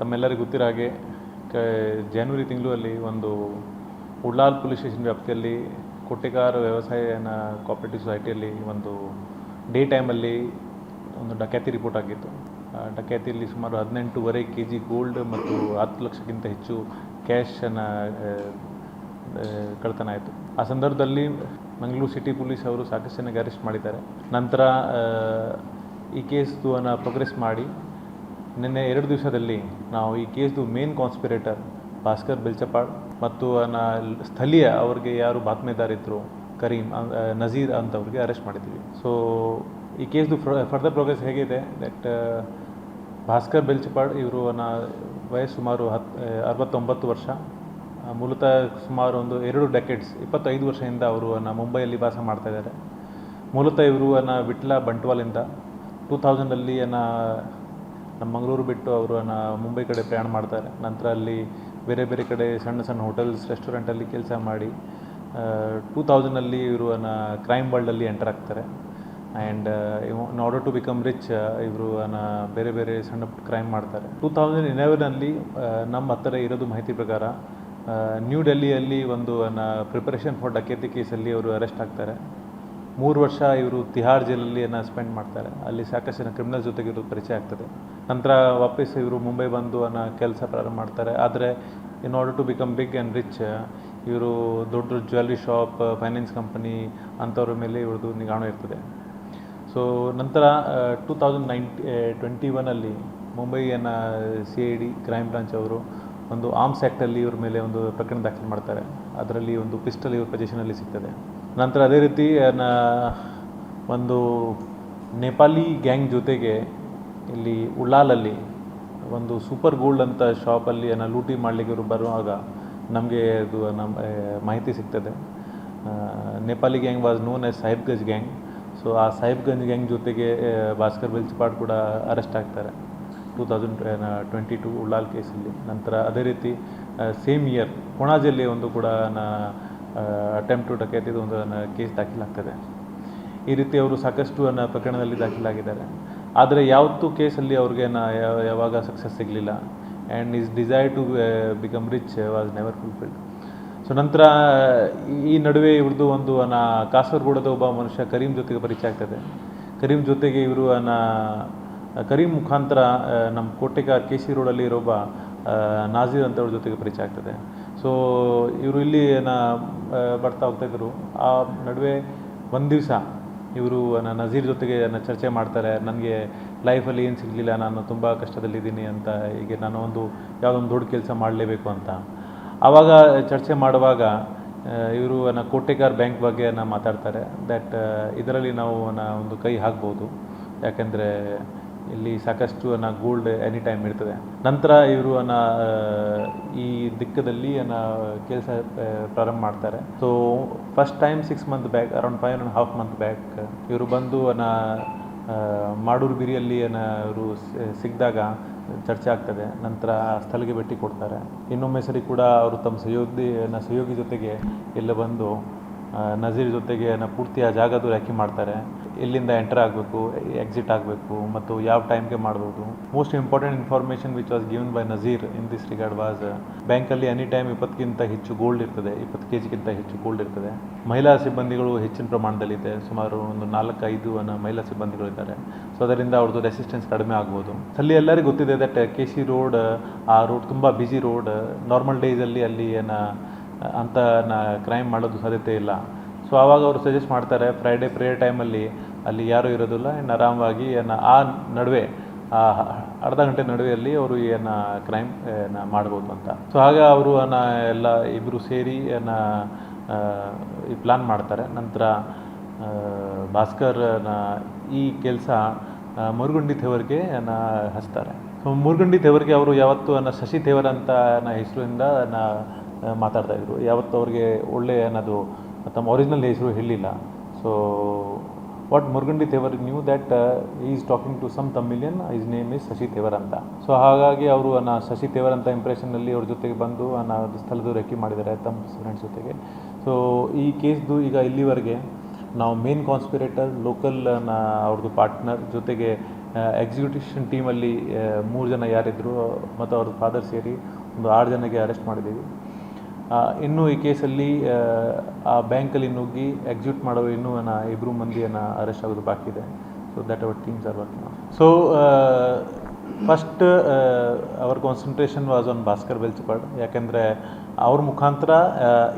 ತಮ್ಮೆಲ್ಲರಿಗೂ ಗೊತ್ತಿರೋ ಹಾಗೆ, ಕ, ಜನವರಿ ತಿಂಗಳಲ್ಲಿ ಒಂದು ಉಳ್ಳಾಲ್ ಪೊಲೀಸ್ ಸ್ಟೇಷನ್ ವ್ಯಾಪ್ತಿಯಲ್ಲಿ ಕೊಟ್ಟಿಗಾರ ವ್ಯವಸಾಯನ ಕೋಆಪರೇಟಿವ್ ಸೊಸೈಟಿಯಲ್ಲಿ ಒಂದು ಡೇ ಟೈಮಲ್ಲಿ ಒಂದು ಡಕ್ಯಾತಿ ರಿಪೋರ್ಟ್ ಆಗಿತ್ತು. ಡಕ್ಯಾತಿಯಲ್ಲಿ ಸುಮಾರು ಹದಿನೆಂಟೂವರೆ ಕೆ ಜಿ ಗೋಲ್ಡ್ ಮತ್ತು ಹತ್ತು ಲಕ್ಷಕ್ಕಿಂತ ಹೆಚ್ಚು ಕ್ಯಾಶನ್ನು ಕಳ್ತನ ಆಯಿತು. ಆ ಸಂದರ್ಭದಲ್ಲಿ ಮಂಗಳೂರು ಸಿಟಿ ಪೊಲೀಸ್ ಅವರು ಸಾಕಷ್ಟು ಜನಕ್ಕೆ ಅರೆಸ್ಟ್ ಮಾಡಿದ್ದಾರೆ. ನಂತರ ಈ ಕೇಸ್ದು ಅನ್ನು ಪ್ರೋಗ್ರೆಸ್ ಮಾಡಿ ನಿನ್ನೆ ಎರಡು ದಿವಸದಲ್ಲಿ ನಾವು ಈ ಕೇಸ್ದು ಮೇನ್ ಕಾನ್ಸ್ಪಿರೇಟರ್ ಭಾಸ್ಕರ್ ಬೆಲ್ಚಪಾಳ್ ಮತ್ತು ಸ್ಥಳೀಯ ಅವ್ರಿಗೆ ಯಾರು ಬಾತ್ಮೀದಾರಿದ್ರು, ಕರೀಂ ನಜೀರ್ ಅಂತವ್ರಿಗೆ ಅರೆಸ್ಟ್ ಮಾಡಿದ್ದೀವಿ ಸೊ ಈ ಕೇಸ್ದು ಫರ್ದರ್ ಪ್ರೋಗ್ರೆಸ್ ಹೇಗಿದೆ? ದಟ್ ಭಾಸ್ಕರ್ ಬೆಲ್ಚಪಾಳ್ ಇವರು ವಯಸ್ಸು ಸುಮಾರು ಹತ್ತು ಅರವತ್ತೊಂಬತ್ತು ವರ್ಷ. ಮೂಲತಃ ಸುಮಾರು ಒಂದು ಎರಡು ಡೆಕೆಟ್ಸ್ ಇಪ್ಪತ್ತೈದು ವರ್ಷದಿಂದ ಅವರು ನ ಮುಂಬೈಯಲ್ಲಿ ವಾಸ ಮಾಡ್ತಾ ಇದ್ದಾರೆ. ಮೂಲತಃ ಇವರು ವಿಟ್ಲ ಬಂಟ್ವಾಲಿಂದ ಟೂ ಥೌಸಂಡಲ್ಲಿ ಅನ್ನ ನಮ್ಮ ಮಂಗಳೂರು ಬಿಟ್ಟು ಅವರು ಮುಂಬೈ ಕಡೆ ಪ್ರಯಾಣ ಮಾಡ್ತಾರೆ. ನಂತರ ಅಲ್ಲಿ ಬೇರೆ ಬೇರೆ ಕಡೆ ಸಣ್ಣ ಸಣ್ಣ ಹೋಟೆಲ್ಸ್ ರೆಸ್ಟೋರೆಂಟಲ್ಲಿ ಕೆಲಸ ಮಾಡಿ ಟೂ ತೌಸಂಡಲ್ಲಿ ಇವರು ಕ್ರೈಮ್ ವರ್ಲ್ಡಲ್ಲಿ ಎಂಟರ್ ಆಗ್ತಾರೆ. And in order to become rich ಇವರು ಬೇರೆ ಬೇರೆ ಸಣ್ಣ ಪುಟ್ಟ ಕ್ರೈಮ್ ಮಾಡ್ತಾರೆ. ಟೂ ತೌಸಂಡ್ ಇಲೆವೆನಲ್ಲಿ ನಮ್ಮ ಹತ್ತಿರ ಇರೋದು ಮಾಹಿತಿ ಪ್ರಕಾರ ನ್ಯೂ ಡೆಲ್ಲಿಯಲ್ಲಿ ಒಂದು ಪ್ರಿಪರೇಷನ್ ಫಾರ್ ಡಕೇತಿ ಕೇಸಲ್ಲಿ ಅವರು ಅರೆಸ್ಟ್ ಆಗ್ತಾರೆ. ಮೂರು ವರ್ಷ ಇವರು ತಿಹಾರ್ ಜೈಲಲ್ಲಿ ಸ್ಪೆಂಡ್ ಮಾಡ್ತಾರೆ. ಅಲ್ಲಿ ಸಾಕಷ್ಟು ಜನ ಕ್ರಿಮಿನಲ್ ಜೊತೆಗೆ ಇವರು ಪರಿಚಯ ಆಗ್ತದೆ. ನಂತರ ವಾಪಸ್ ಇವರು ಮುಂಬೈ ಬಂದು ಅನ್ನೋ ಕೆಲಸ ಪ್ರಾರಂಭ ಮಾಡ್ತಾರೆ. ಆದರೆ in order to become big and rich ಇವರು ದೊಡ್ಡ ದೊಡ್ಡ ಜ್ಯುವೆಲ್ರಿ ಶಾಪ್ ಫೈನಾನ್ಸ್ ಕಂಪನಿ ಅಂಥವ್ರ ಮೇಲೆ ಇವ್ರದ್ದು ನಿಗಾಣ ಇರ್ತದೆ. ಸೊ ನಂತರ ಟೂ ತೌಸಂಡ್ ನೈಂಟಿ ಟ್ವೆಂಟಿ ಒನಲ್ಲಿ ಮುಂಬೈಯನ್ನು C I D crime branch ಅವರು ಒಂದು ಆರ್ಮ್ಸ್ ಆ್ಯಕ್ಟಲ್ಲಿ ಇವ್ರ ಮೇಲೆ ಒಂದು ಪ್ರಕರಣ ದಾಖಲು ಮಾಡ್ತಾರೆ. ಅದರಲ್ಲಿ ಒಂದು ಪಿಸ್ಟಲ್ ಇವ್ರ ಪೊಸಿಷನಲ್ಲಿ ಸಿಗ್ತದೆ. ನಂತರ ಅದೇ ರೀತಿ ಒಂದು ನೇಪಾಲಿ ಗ್ಯಾಂಗ್ ಜೊತೆಗೆ ಇಲ್ಲಿ ಉಳ್ಳಾಲಲ್ಲಿ ಒಂದು ಸೂಪರ್ ಗೋಲ್ಡ್ ಅಂತ ಶಾಪಲ್ಲಿ ಏನೋ ಲೂಟಿ ಮಾಡಲಿಕ್ಕೆ ಇವರು ಬರುವಾಗ ನಮಗೆ ಅದು ನಮ್ಮ ಮಾಹಿತಿ ಸಿಗ್ತದೆ. Nepali gang was known as Sahibganj gang so ಆ ಸಾಹಿಬ್ಗಂಜ್ ಗ್ಯಾಂಗ್ ಜೊತೆಗೆ ಭಾಸ್ಕರ್ ಬೆಲ್ಚಿಪಾಡ್ ಕೂಡ ಅರೆಸ್ಟ್ ಆಗ್ತಾರೆ. Two thousand twenty two Ullal ಕೇಸಲ್ಲಿ. ನಂತರ ಅದೇ ರೀತಿ ಸೇಮ್ ಇಯರ್ ಕೊಣಾಜಲ್ಲಿ ಒಂದು ಕೂಡ ಅಟೆಂಪ್ಟ್ ಟು ಡಕೈತಿದು ಒಂದು ಕೇಸ್ ದಾಖಲಾಗ್ತದೆ. ಈ ರೀತಿ ಅವರು ಸಾಕಷ್ಟು ಪ್ರಕರಣದಲ್ಲಿ ದಾಖಲಾಗಿದ್ದಾರೆ. ಆದರೆ ಯಾವತ್ತೂ ಕೇಸಲ್ಲಿ ಅವ್ರಿಗೆ ನಾ ಯಾವ- ಯಾವಾಗ ಸಕ್ಸಸ್ ಸಿಗಲಿಲ್ಲ. And his desire to become rich was never fulfilled so ನಂತರ, ಈ ನಡುವೆ ಇವ್ರದ್ದು ಒಂದು ನ ಕಾಸರಗೋಡದ ಒಬ್ಬ ಮನುಷ್ಯ ಕರೀಂ ಜೊತೆಗೆ ಪರಿಚಯ ಆಗ್ತದೆ. ಕರೀಂ ಜೊತೆಗೆ ಇವರು ನ ಕರೀಂ ಮುಖಾಂತರ ನಮ್ಮ ಕೋಟೆಗಾರ್ ಕೆ ಸಿ ರೋಡಲ್ಲಿ ಇರೋ ಒಬ್ಬ ನಾಜೀರ್ ಅಂತವ್ರ ಜೊತೆಗೆ ಪರಿಚಯ ಆಗ್ತದೆ. ಸೊ ಇವರು ಇಲ್ಲಿ ಏನ ಬರ್ತಾ ಹೋಗ್ತಾ ಇದ್ರು ಆ ನಡುವೆ ಒಂದು ದಿವಸ ಇವರು ನನ್ನ ನಜೀರ್ ಜೊತೆಗೆ ನನ್ನ ಚರ್ಚೆ ಮಾಡ್ತಾರೆ. ನನಗೆ ಲೈಫಲ್ಲಿ ಏನು ಸಿಗಲಿಲ್ಲ, ನಾನು ತುಂಬ ಕಷ್ಟದಲ್ಲಿದ್ದೀನಿ ಅಂತ ಹೀಗೆ ನಾನು ಒಂದು ಯಾವುದೊಂದು ದೊಡ್ಡ ಕೆಲಸ ಮಾಡಲೇಬೇಕು ಅಂತ. ಆವಾಗ ಚರ್ಚೆ ಮಾಡುವಾಗ ಇವರು ನನ್ನ ಕೋಟೆಗಾರ್ ಬ್ಯಾಂಕ್ ಬಗ್ಗೆ ನಾನು ಮಾತಾಡ್ತಾರೆ. ದ್ಯಾಟ್ ಇದರಲ್ಲಿ ನಾವು ನಾ ಒಂದು ಕೈ ಹಾಕ್ಬೋದು. ಯಾಕೆಂದರೆ ಇಲ್ಲಿ ಸಾಕಷ್ಟು ಅನ್ನ ಗೋಲ್ಡ್ ಎನಿ ಟೈಮ್ ಇರ್ತದೆ. ನಂತರ ಇವರು ಅನ್ನ ಈ ದಿಕ್ಕದಲ್ಲಿ ಅನ್ನ ಕೆಲಸ ಪ್ರಾರಂಭ ಮಾಡ್ತಾರೆ. So first time six month back around five and half month back ಇವರು ಬಂದು ಅನ್ನ ಮಾಡೂರು ಬಿರಿಯಲ್ಲಿ ಅನ್ನ ಇವರು ಸಿಕ್ಕಿದಾಗ ಚರ್ಚೆ ಆಗ್ತದೆ. ನಂತರ ಸ್ಥಳಕ್ಕೆ ಭೇಟಿ ಕೊಡ್ತಾರೆ. ಇನ್ನೊಮ್ಮೆ ಸರಿ ಕೂಡ ಅವರು ತಮ್ಮ ಸಹಯೋಗಿ ಸಹಯೋಗಿ ಜೊತೆಗೆ ಎಲ್ಲ ಬಂದು ನಜೀರ್ ಜೊತೆಗೆ ಪೂರ್ತಿ ಆ ಜಾಗದ ರ್ಯಾಕಿ ಮಾಡ್ತಾರೆ. ಎಲ್ಲಿಂದ ಎಂಟರ್ ಆಗಬೇಕು ಎಕ್ಸಿಟ್ ಆಗಬೇಕು ಮತ್ತು ಯಾವ ಟೈಮ್ಗೆ ಮಾಡ್ಬೋದು. Most important information which was given by Nazeer in this regard was ಬ್ಯಾಂಕಲ್ಲಿ ಎನಿ ಟೈಮ್ ಇಪ್ಪತ್ತಕ್ಕಿಂತ ಹೆಚ್ಚು ಗೋಲ್ಡ್ ಇರ್ತದೆ, ಇಪ್ಪತ್ತು ಕೆ ಜಿಗಿಂತ ಹೆಚ್ಚು ಗೋಲ್ಡ್ ಇರ್ತದೆ. ಮಹಿಳಾ ಸಿಬ್ಬಂದಿಗಳು ಹೆಚ್ಚಿನ ಪ್ರಮಾಣದಲ್ಲಿದೆ ಸುಮಾರು ಒಂದು ನಾಲ್ಕು, ಐದು ಮಹಿಳಾ ಸಿಬ್ಬಂದಿಗಳು ಇದ್ದಾರೆ. ಸೊ ಅದರಿಂದ ಅವ್ರದ್ದು ರೆಸಿಸ್ಟೆನ್ಸ್ ಕಡಿಮೆ ಆಗ್ಬೋದು. ಅಲ್ಲಿ ಎಲ್ಲರಿಗೂ ಗೊತ್ತಿದೆ ದಟ್ ಕೆ ಸಿ ರೋಡ್ ಆ ರೋಡ್ ತುಂಬ ಬ್ಯುಸಿ ರೋಡ್ ನಾರ್ಮಲ್ ಡೇಸಲ್ಲಿ ಅಲ್ಲಿ ಏನ ಅಂತ ನಾ ಕ್ರೈಮ್ ಮಾಡೋದು ಸಾಧ್ಯತೆ ಇಲ್ಲ. ಸೊ ಆವಾಗ ಅವರು ಸಜೆಸ್ಟ್ ಮಾಡ್ತಾರೆ ಫ್ರೈಡೇ ಪ್ರೇಯರ್ ಟೈಮಲ್ಲಿ ಅಲ್ಲಿ ಯಾರೂ ಇರೋದಿಲ್ಲ. ಇನ್ನು ಆರಾಮವಾಗಿ ಏನು ಆ ನಡುವೆ, ಆ ಅರ್ಧ ಗಂಟೆ ನಡುವೆಯಲ್ಲಿ ಅವರು ಏನ ಕ್ರೈಮ್ ಏನು ಮಾಡ್ಬೋದು ಅಂತ. ಸೊ ಆಗ ಅವರು ಅನ್ನ ಎಲ್ಲ ಇಬ್ಬರು ಸೇರಿ ಏನ ಈ ಪ್ಲಾನ್ ಮಾಡ್ತಾರೆ. ನಂತರ ಭಾಸ್ಕರ್ ಈ ಕೆಲಸ ಮುರುಗುಂಡಿ ಥೇವರ್ಗೆ ನ ಹಚ್ತಾರೆ. ಸೊ ಮುರುಗುಂಡಿ ಥೇವರ್ಗೆ ಅವರು ಯಾವತ್ತು ಅನ್ನ ಶಶಿ ಥೇವರ್ ಅಂತ ನನ್ನ ಹೆಸರಿಂದ ಮಾತಾಡ್ತಾ ಇದ್ರು. ಯಾವತ್ತು ಅವ್ರಿಗೆ ಒಳ್ಳೆಯ ಅನ್ನೋದು ತಮ್ಮ ಒರಿಜಿನಲ್ ಹೆಸರು ಹೇಳಿಲ್ಲ. So what Murugandi Thevar knew that is talking to some Tamilian his name is Shashi Thevar ಅಂತ. ಸೊ ಹಾಗಾಗಿ ಅವರು ನಾನು ಶಶಿ ತೇವರ್ ಅಂತ ಇಂಪ್ರೆಷನ್ನಲ್ಲಿ ಅವ್ರ ಜೊತೆಗೆ ಬಂದು ಅದು ಸ್ಥಳದ ರೆಕ್ಕಿ ಮಾಡಿದ್ದಾರೆ, ತಮ್ಮ ಸ್ಟೂಡೆಂಟ್ಸ್ ಜೊತೆಗೆ. ಸೊ ಈ ಕೇಸ್ದು ಈಗ ಇಲ್ಲಿವರೆಗೆ ನಾವು ಮೇನ್ ಕಾನ್ಸ್ಪಿರೇಟರ್ ಲೋಕಲ್ ಅವ್ರದ್ದು ಪಾರ್ಟ್ನರ್ ಜೊತೆಗೆ ಎಕ್ಸಿಕ್ಯೂಟಿಷನ್ ಟೀಮಲ್ಲಿ ಮೂರು ಜನ ಯಾರಿದ್ದರು ಮತ್ತು ಅವ್ರದ್ದು ಫಾದರ್ ಸೇರಿ ಒಂದು ಆರು ಜನಕ್ಕೆ ಅರೆಸ್ಟ್ ಮಾಡಿದ್ದೀವಿ. ಇನ್ನು ಈ ಕೇಸಲ್ಲಿ ಆ, ಬ್ಯಾಂಕಲ್ಲಿ ನುಗ್ಗಿ ಎಕ್ಸಿಕ್ಯೂಟ್ ಮಾಡೋ ಇನ್ನೂ ನನ್ನ ಇಬ್ಬರು ಮಂದಿಯನ್ನು ಅರೆಸ್ಟ್ ಆಗೋದು ಬಾಕಿ ಇದೆ. So that our teams are working so first our concentration was on Bhaskar Belchapad ಯಾಕೆಂದರೆ ಅವ್ರ ಮುಖಾಂತರ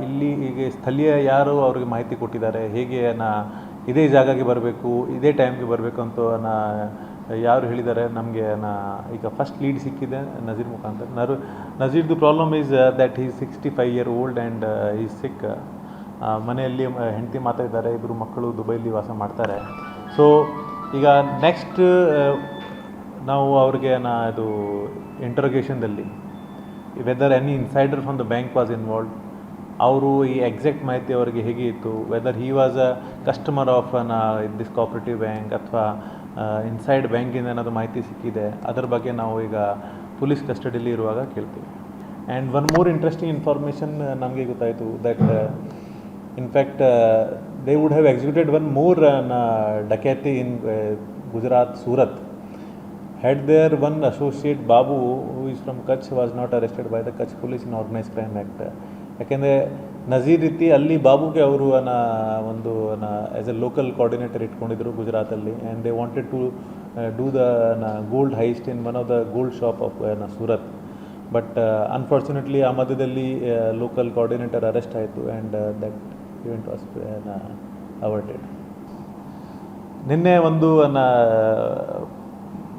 ಇಲ್ಲಿ ಈಗ ಸ್ಥಳೀಯ ಯಾರು ಅವ್ರಿಗೆ ಮಾಹಿತಿ ಕೊಟ್ಟಿದ್ದಾರೆ ಹೇಗೆ ನಾ ಇದೇ ಜಾಗಕ್ಕೆ ಬರಬೇಕು ಇದೇ ಟೈಮ್ಗೆ ಬರಬೇಕು ಅಂತ ನಾ ಯಾರು ಹೇಳಿದ್ದಾರೆ, ನಮಗೆ ನಾ, ಈಗ ಫಸ್ಟ್ ಲೀಡ್ ಸಿಕ್ಕಿದೆ ನಜೀರ್ ಮುಖಾಂತರ. ನರು, ನಜೀರ್ದು problem is that is sixty five year old and is sick ಮನೆಯಲ್ಲಿ ಹೆಂಡತಿ ಮಾತಾ ಇದ್ದಾರೆ ಇಬ್ಬರು ಮಕ್ಕಳು ದುಬೈಲಿ ವಾಸ ಮಾಡ್ತಾರೆ. ಸೊ ಈಗ ನೆಕ್ಸ್ಟ್ ನಾವು ಅವ್ರಿಗೆ ನಾ ಇದು ಇಂಟರೋಗೇಷನ್ದಲ್ಲಿ whether any insider from the bank was involve ಅವರು ಈ ಎಕ್ಸಾಕ್ಟ್ ಮಾಹಿತಿ ಅವರಿಗೆ ಹೇಗೆ ಇತ್ತು whether he was a customer of an this cooperative bank ಅಥವಾ ಇನ್ಸೈಡ್ ಬ್ಯಾಂಕಿಂದ ಏನಾದರೂ ಮಾಹಿತಿ ಸಿಕ್ಕಿದೆ, ಅದರ ಬಗ್ಗೆ ನಾವು ಈಗ ಪೊಲೀಸ್ ಕಸ್ಟಡಿಯಲ್ಲಿ ಇರುವಾಗ ಕೇಳ್ತೀವಿ and one more interesting information ನಮಗೆ ಗೊತ್ತಾಯಿತು that in fact they would have executed one more dacoity in Gujarat Surat had there one associate Babu who is from Kutch was not arrested by the Kutch police in organise crime Act. ಯಾಕೆಂದರೆ ನಜೀರ್ ರೀತಿ ಅಲ್ಲಿ ಬಾಬುಗೆ ಅವರು ಅನ್ನ ಒಂದು as A local coordinator ಇಟ್ಕೊಂಡಿದ್ರು ಗುಜರಾತಲ್ಲಿ and they wanted to do the gold heist in one of the gold shop ಆಫ್ನ Surat. But unfortunately ಆ ಮಧ್ಯದಲ್ಲಿ local coordinator arrest ಆಯಿತು and that event was averted ನಿನ್ನೆ ಒಂದು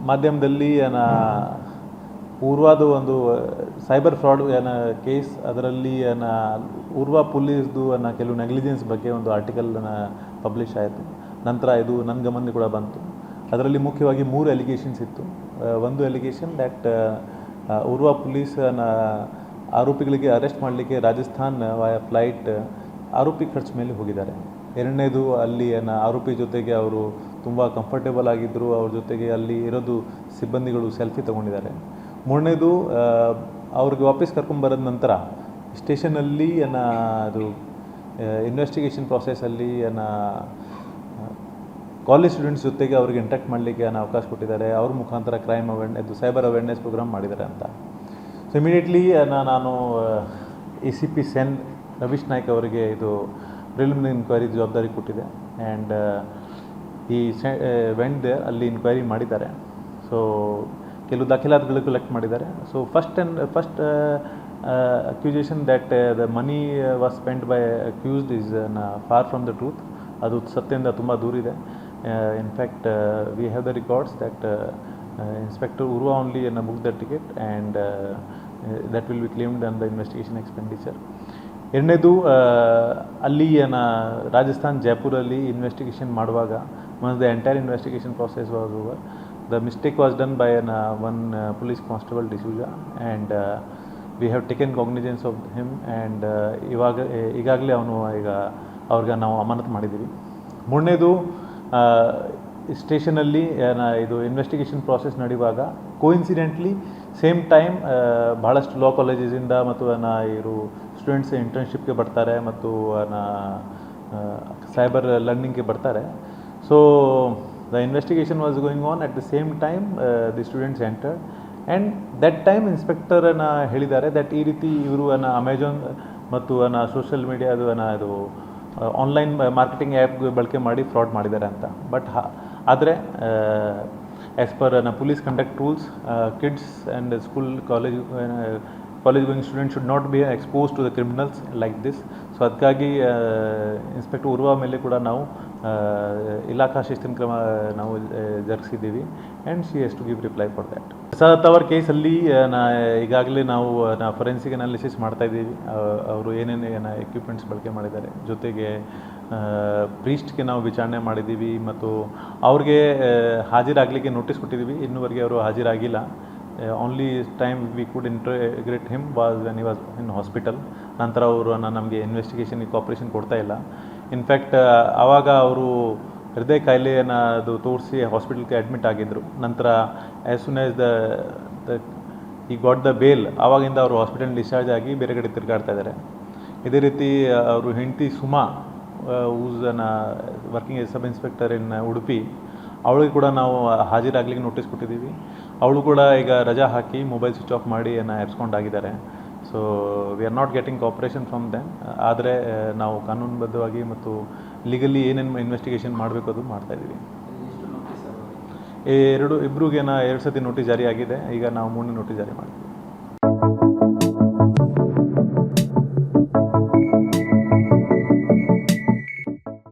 ಮಾಧ್ಯಮದಲ್ಲಿ ಏನ ಊರ್ವಾದು ಒಂದು ಸೈಬರ್ ಫ್ರಾಡ್ ಏನ ಕೇಸ್ ಅದರಲ್ಲಿ ಏನ ಪೂರ್ವ ಪೊಲೀಸ್ದು ಅನ್ನ ಕೆಲವು ನೆಗ್ಲಿಜೆನ್ಸ್ ಬಗ್ಗೆ ಒಂದು ಆರ್ಟಿಕಲ್ ಪಬ್ಲಿಷ್ ಆಯಿತು. ನಂತರ ಇದು ನನ್ನ ಗಮನ ಕೂಡ ಬಂತು. ಅದರಲ್ಲಿ ಮುಖ್ಯವಾಗಿ ಮೂರು ಎಲಿಗೇಷನ್ಸ್ ಇತ್ತು. ಒಂದು ಎಲಿಗೇಷನ್ ದ್ಯಾಟ್ ಊರ್ವಾ ಪೊಲೀಸ್ ಆರೋಪಿಗಳಿಗೆ ಅರೆಸ್ಟ್ ಮಾಡಲಿಕ್ಕೆ ರಾಜಸ್ಥಾನ್ ವಾಯ ಫ್ಲೈಟ್ ಆರೋಪಿ ಖರ್ಚು ಮೇಲೆ ಹೋಗಿದ್ದಾರೆ. ಎರಡನೇದು ಅಲ್ಲಿ ಆರೋಪಿ ಜೊತೆಗೆ ಅವರು ತುಂಬ ಕಂಫರ್ಟೇಬಲ್ ಆಗಿದ್ದರು ಅವ್ರ ಜೊತೆಗೆ ಅಲ್ಲಿ ಇರೋದು ಸಿಬ್ಬಂದಿಗಳು ಸೆಲ್ಫಿ ತೊಗೊಂಡಿದ್ದಾರೆ. ಮೂರನೇದು ಅವ್ರಿಗೆ ವಾಪಸ್ ಕರ್ಕೊಂಬರೋದ ನಂತರ ಸ್ಟೇಷನಲ್ಲಿ ಏನ ಅದು ಇನ್ವೆಸ್ಟಿಗೇಷನ್ ಪ್ರಾಸೆಸಲ್ಲಿ ಏನ ಕಾಲೇಜ್ ಸ್ಟೂಡೆಂಟ್ಸ್ ಜೊತೆಗೆ ಅವ್ರಿಗೆ ಇಂಟ್ರಾಕ್ಟ್ ಮಾಡಲಿಕ್ಕೆ ಏನೋ ಅವಕಾಶ ಕೊಟ್ಟಿದ್ದಾರೆ. ಅವ್ರ ಮುಖಾಂತರ ಕ್ರೈಮ್ ಅವೇರ್ನೆ ಇದು ಸೈಬರ್ ಅವೇರ್ನೆಸ್ ಪ್ರೋಗ್ರಾಮ್ ಮಾಡಿದ್ದಾರೆ ಅಂತ. ಸೊ ಇಮಿಡಿಯೇಟ್ಲಿ ನಾನು A C P CEN Ravish Naik ಅವರಿಗೆ ಇದು ಪ್ರಿಲಿಮಿನರಿ ಇನ್ಕ್ವೈರಿ ಜವಾಬ್ದಾರಿ ಕೊಟ್ಟಿದೆ. ಆ್ಯಂಡ್ ಈ ಸೆ ವೆಂಡ್ ಅಲ್ಲಿ ಇನ್ಕ್ವೈರಿ ಮಾಡಿದ್ದಾರೆ. ಸೊ ಕೆಲವು ದಾಖಲಾತಿಗಳು ಕಲೆಕ್ಟ್ ಮಾಡಿದ್ದಾರೆ. So first and first accusation that the money was spend by accused is far from the truth ಅದು ಸತ್ಯದಿಂದ ತುಂಬ ದೂರಿದೆ in fact we have the records that inspector Urva only ಎನ್ನ book the ticket and that will be claimed on the investigation expenditure ಎರಡನೇದು ಅಲ್ಲಿ ಏನ ರಾಜಸ್ಥಾನ್, ಜೈಪುರಲ್ಲಿ investigation ಮಾಡುವಾಗ once the entire investigation process was over the mistake was done by an one police constable D'Souza and we have taken cognizance of him and ಇವಾಗ ಈಗಾಗಲೇ ಅವನು ಈಗ ಅವ್ರಿಗೆ ನಾವು ಅಮಾನತು ಮಾಡಿದ್ದೀವಿ. ಮೂರನೇದು ಸ್ಟೇಷನಲ್ಲಿ ಇದು ಇನ್ವೆಸ್ಟಿಗೇಷನ್ ಪ್ರಾಸೆಸ್ ನಡೆಯುವಾಗ ಕೋಇನ್ಸಿಡೆಂಟ್ಲಿ ಸೇಮ್ ಟೈಮ್ ಭಾಳಷ್ಟು ಲಾ ಕಾಲೇಜಸಿಂದ ಮತ್ತು ನಾ, ಇವರು ಸ್ಟೂಡೆಂಟ್ಸ್ ಇಂಟರ್ನ್ಶಿಪ್ಗೆ ಬರ್ತಾರೆ ಮತ್ತು ನಾ ಸೈಬರ್ ಲರ್ನಿಂಗ್ಗೆ ಬರ್ತಾರೆ. So the investigation was on. On the the same time the students entered. And that time ಇನ್ಸ್ಪೆಕ್ಟರನ್ನ ಹೇಳಿದ್ದಾರೆ ದಟ್ ಈ ರೀತಿ ಇವರು ಅನ್ನ ಅಮೆಜಾನ್ ಮತ್ತು ಅನ್ನ ಸೋಷಿಯಲ್ ಮೀಡಿಯಾದು ಅನ್ನ ಇದು ಆನ್ಲೈನ್ ಮಾರ್ಕೆಟಿಂಗ್ ಆ್ಯಪ್ ಬಳಕೆ ಮಾಡಿ ಫ್ರಾಡ್ ಮಾಡಿದ್ದಾರೆ ಅಂತ. ಬಟ್ ಆದರೆ as ಪರ್ನ police conduct rules kids and school college college going student should not be expose to the criminals like this so ಅದಕ್ಕಾಗಿ ಇನ್ಸ್ಪೆಕ್ಟರ್ ಉರ್ವ ಮೇಲೆ ಕೂಡ ನಾವು ಇಲಾಖಾ ಶಿಸ್ತಿನ ಕ್ರಮ, ನಾವು ಜರುಗಿಸಿದ್ದೀವಿ. And C S to give reply for that sir Thevar ಕೇಸಲ್ಲಿ ನಾ, ಈಗಾಗಲೇ ನಾವು, ನಾ ಫೊರೆನ್ಸಿಕ್ ಅನಾಲಿಸಿಸ್ ಮಾಡ್ತಾಯಿದ್ದೀವಿ ಅವರು ಏನೇನು, ಏನು ಎಕ್ವಿಪ್ಮೆಂಟ್ಸ್ ಬಳಕೆ ಮಾಡಿದ್ದಾರೆ. ಜೊತೆಗೆ ಪ್ರೀಸ್ಟ್ಗೆ ನಾವು ವಿಚಾರಣೆ ಮಾಡಿದ್ದೀವಿ. ಮತ್ತು ಅವ್ರಿಗೆ ಹಾಜರಾಗಲಿಕ್ಕೆ ನೋಟಿಸ್ ಕೊಟ್ಟಿದ್ದೀವಿ. ಇನ್ನುವರೆಗೆ ಅವರು ಹಾಜರಾಗಿಲ್ಲ. Only time we could interrogate him was when he was in hospital ನಂತರ ಅವರು ನಮಗೆ ಇನ್ವೆಸ್ಟಿಗೇಷನ್ ಕಾಪ್ರೇಷನ್ ಕೊಡ್ತಾ ಇಲ್ಲ. ಇನ್ಫ್ಯಾಕ್ಟ್ ಆವಾಗ ಅವರು ಹೃದಯ ಕಾಯಿಲೆಯನ್ನು ಅದು ತೋರಿಸಿ ಹಾಸ್ಪಿಟಲ್ಗೆ ಅಡ್ಮಿಟ್ ಆಗಿದ್ದರು ನಂತರ as soon as the he got the bail ಆವಾಗಿಂದ ಅವರು ಹಾಸ್ಪಿಟಲ್ ಡಿಸ್ಚಾರ್ಜ್ ಆಗಿ ಬೇರೆ ಕಡೆ ತಿರುಗಾಡ್ತಾ ಇದ್ದಾರೆ. ಇದೇ ರೀತಿ ಅವರು ಹೆಂಡತಿ ಸುಮಾ ಊಸ್ ಅನ್ನ working as sub inspector in Udupi ಅವಳಿಗೆ ಕೂಡ ನಾವು ಹಾಜರಾಗ್ಲಿಕ್ಕೆ ನೋಟಿಸ್ ಕೊಟ್ಟಿದ್ದೀವಿ. ಅವಳು ಕೂಡ ಈಗ ರಜಾ ಹಾಕಿ ಮೊಬೈಲ್ ಸ್ವಿಚ್ ಆಫ್ ಮಾಡಿ ಏನೋ ಎರ್ಸ್ಕೊಂಡಾಗಿದ್ದಾರೆ so we are not getting cooperation from them ಆದರೆ ನಾವು ಕಾನೂನುಬದ್ಧವಾಗಿ ಮತ್ತು ಲೀಗಲಿ ಏನೇನು ಇನ್ವೆಸ್ಟಿಗೇಷನ್ ಮಾಡಬೇಕು ಅದು ಮಾಡ್ತಾ ಈ ಎರಡು ಇಬ್ಬರಿಗೇನ ಎರಡು ಸತಿ ನೋಟಿಸ್ ಜಾರಿ ಆಗಿದೆ ಈಗ ನಾವು ಮೂರನೇ ನೋಟಿಸ್ ಜಾರಿ ಮಾಡ್ತೀವಿ.